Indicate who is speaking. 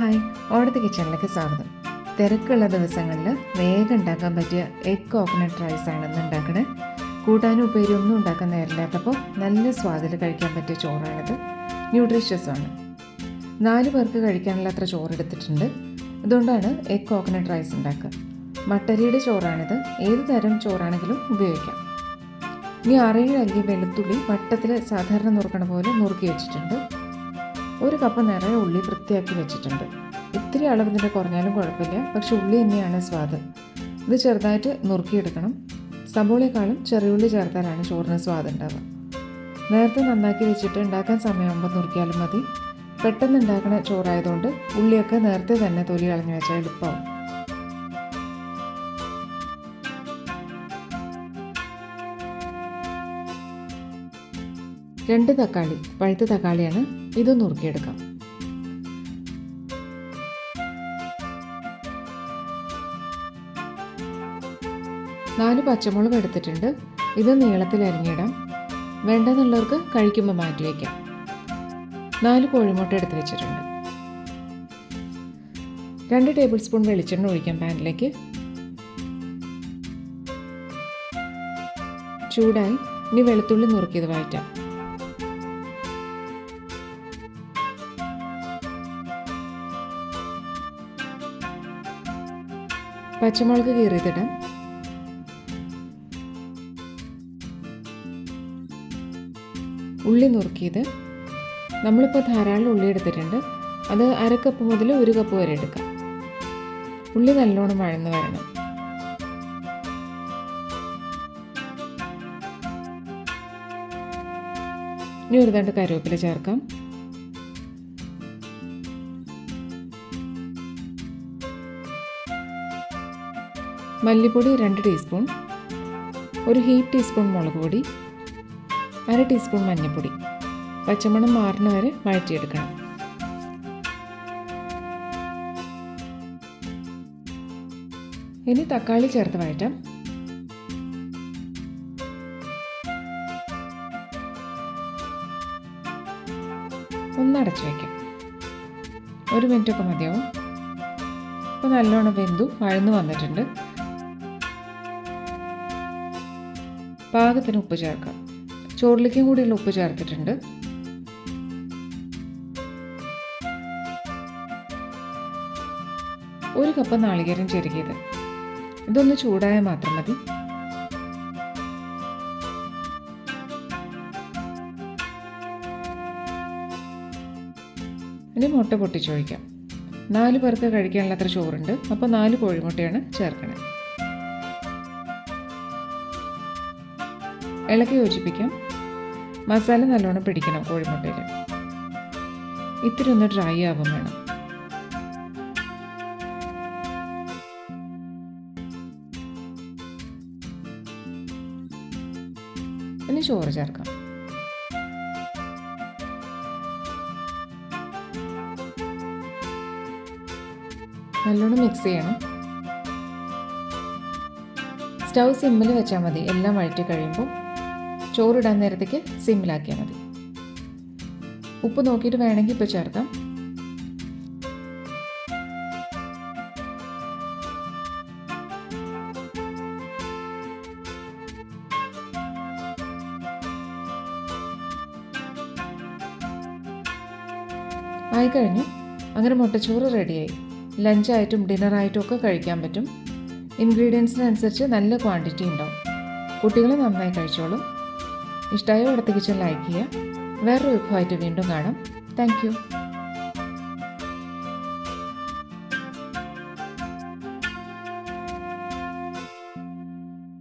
Speaker 1: Hi. ഓണത്തെ കിച്ചണിലേക്ക് സ്വാഗതം. തിരക്കുള്ള ദിവസങ്ങളിൽ വേഗം ഉണ്ടാക്കാൻ പറ്റിയ എഗ് കോക്കനട്ട് റൈസ് ആണ് ഇന്ന് ഉണ്ടാക്കണേ. കൂട്ടാനും ഉപ്പേരി ഒന്നും ഉണ്ടാക്കാൻ നേരില്ലാത്തപ്പോൾ നല്ല സ്വാദിൽ കഴിക്കാൻ പറ്റിയ ചോറാണിത്. ന്യൂട്രീഷ്യസാണ് നാല് പേർക്ക് കഴിക്കാനുള്ള അത്ര ചോറ് എടുത്തിട്ടുണ്ട്. അതുകൊണ്ടാണ് എഗ് കോക്കനട്ട് റൈസ് ഉണ്ടാക്കുക. മട്ടരിയുടെ ചോറാണിത്. ഏത് തരം ചോറാണെങ്കിലും ഉപയോഗിക്കാം. ഇനി ആറേഴ് അല്ലി വെളുത്തുള്ളി വട്ടത്തിൽ സാധാരണ നുറുക്കണ പോലെ നുറുക്കി വെച്ചിട്ടുണ്ട്. ഒരു കപ്പ് നിറയെ ഉള്ളി വൃത്തിയാക്കി വെച്ചിട്ടുണ്ട്. ഇത്തിരി അളവ് ഇതിന്റെ കുറഞ്ഞാലും കുഴപ്പമില്ല. പക്ഷെ ഉള്ളി തന്നെയാണ് സ്വാദ്. ഇത് ചെറുതായിട്ട് നുറുക്കിയെടുക്കണം. സബോളയെക്കാളും ചെറിയുള്ളി ചേർത്താലാണ് ചോറിന് സ്വാദ് ഉണ്ടാവുക. നേരത്തെ നന്നാക്കി വെച്ചിട്ട് ഉണ്ടാക്കാൻ സമയമാകുമ്പോൾ നുറുക്കിയാലും മതി. പെട്ടെന്ന് ഉണ്ടാക്കുന്ന ചോറായതുകൊണ്ട് ഉള്ളിയൊക്കെ നേരത്തെ തന്നെ തൊലി കളഞ്ഞു വെച്ചാൽ എളുപ്പമാവും. രണ്ട് തക്കാളി പഴുത്ത തക്കാളിയാണ് ഇത് നുറുക്കിയെടുക്കാം. നാല് പച്ചമുളക് എടുത്തിട്ടുണ്ട്. ഇത് നീളത്തിൽ അരിഞ്ഞിടാം. വേണ്ടെന്നുള്ളവർക്ക് കഴിക്കുമ്പോൾ മാറ്റി വയ്ക്കാം. നാല് കോഴിമുട്ട എടുത്ത് വെച്ചിട്ടുണ്ട്. രണ്ട് ടേബിൾ സ്പൂൺ വെളിച്ചെണ്ണ ഒഴിക്കാം പാനിലേക്ക്. ചൂടായി ഇനി വെളുത്തുള്ളി നുറുക്കിയത് വഴറ്റാം. പച്ചമുളക് കീറിയതിടാം ഉള്ളി നുറുക്കിയത് നമ്മളിപ്പോൾ ധാരാളം ഉള്ളി എടുത്തിട്ടുണ്ട്. അത് അര കപ്പ് മുതൽ ഒരു കപ്പ് വരെ എടുക്കാം. ഉള്ളി നല്ലോണം വഴന്ന് വരണം. ഇനി ഒരു തണ്ട് ചേർക്കാം. മല്ലിപ്പൊടി രണ്ട് ടീസ്പൂൺ ഒരു ഹീറ്റ് ടീസ്പൂൺ മുളക് പൊടി അര ടീസ്പൂൺ മഞ്ഞൾപ്പൊടി. പച്ചമണം മാറുന്ന വരെ വഴറ്റിയെടുക്കണം. ഇനി തക്കാളി ചേർത്ത് വഴറ്റാം. ഒന്നടച്ച് വയ്ക്കാം. ഒരു മിനിറ്റൊക്കെ മതിയാവും. ഇപ്പം നല്ലോണം വെന്തു വഴന്നു വന്നിട്ടുണ്ട്. പാകത്തിന് ഉപ്പ് ചേർക്കാം. ചോറിലേക്കും കൂടിയുള്ള ഉപ്പ് ചേർത്തിട്ടുണ്ട്. ഒരു കപ്പ് നാളികേരം ചെരുകിയത് ഇതൊന്ന് ചൂടായാൽ മാത്രം മതി. ഇനി മുട്ട പൊട്ടിച്ചൊഴിക്കാം നാല് പേർക്ക് കഴിക്കാനുള്ള അത്ര ചോറുണ്ട്. അപ്പോൾ നാല് കോഴിമുട്ടയാണ് ചേർക്കണേ. ഇളക്കി യോജിപ്പിക്കും. മസാല നല്ലോണം പിടിക്കണം കോഴിമുട്ടയിൽ ഇത്തിരി ഒന്ന് ഡ്രൈ ആവും വേണം. ഇനി ചോറ് ചേർക്കാം. നല്ലോണം മിക്സ് ചെയ്യണം. സ്റ്റൗ സിമ്മിൽ വെച്ചാൽ മതി. എല്ലാം വഴറ്റി കഴിയുമ്പോൾ ചോറിടാൻ നേരത്തേക്ക് സിമ്മിലാക്കിയാൽ മതി. ഉപ്പ് നോക്കിയിട്ട് വേണമെങ്കിൽ ഇപ്പോൾ ചേർക്കാം. ആയിക്കഴിഞ്ഞു. അങ്ങനെ മുട്ടച്ചോറ് റെഡിയായി. ലഞ്ചായിട്ടും ഡിന്നറായിട്ടും ഒക്കെ കഴിക്കാൻ പറ്റും. ഇൻഗ്രീഡിയൻസിനനുസരിച്ച് നല്ല ക്വാണ്ടിറ്റി ഉണ്ടാവും. കുട്ടികളെ നന്നായി കഴിച്ചോളും. ഇഷ്ടമായ കിച്ചൺ ലൈക്ക് ചെയ്യുക. വേറൊരു വിഭവമായിട്ട് വീണ്ടും കാണാം. താങ്ക്